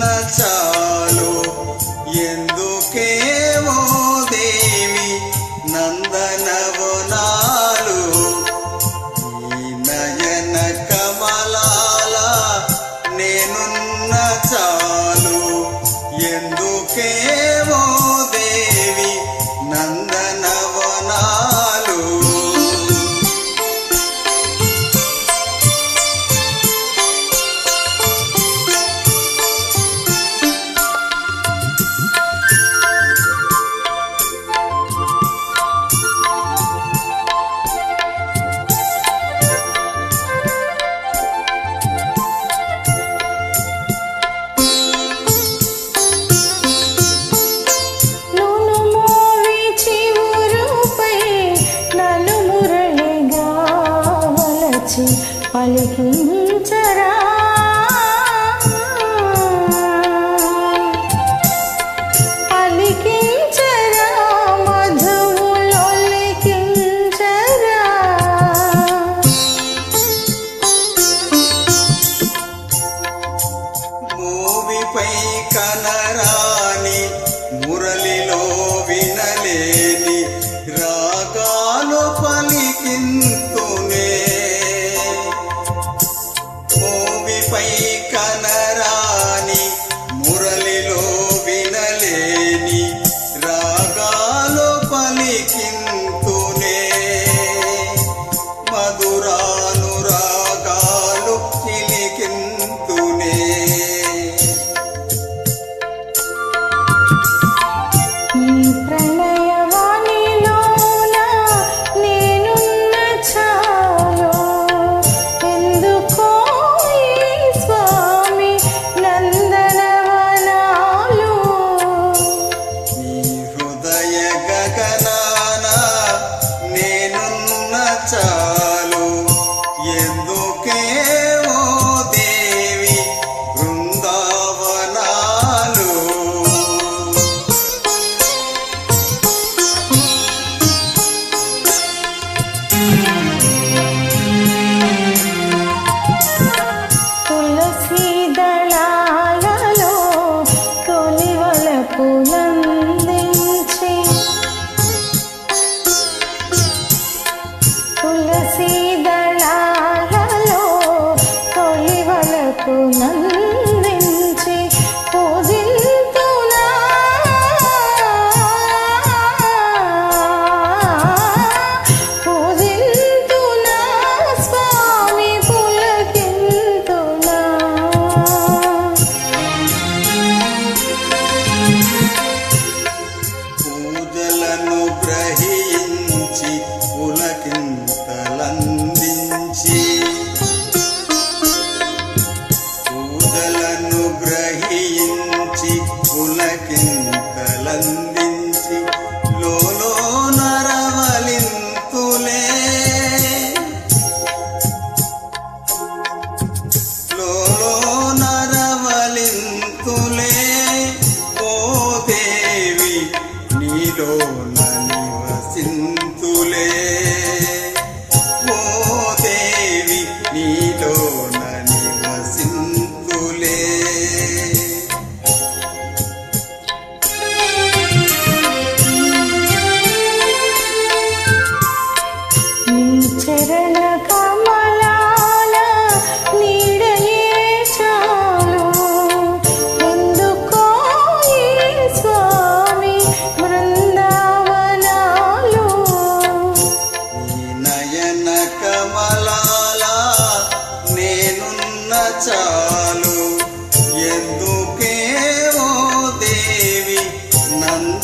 not लिखूं గ్రహించి పులకింతలందించి. పూజలను గ్రహించి పులకింత Um...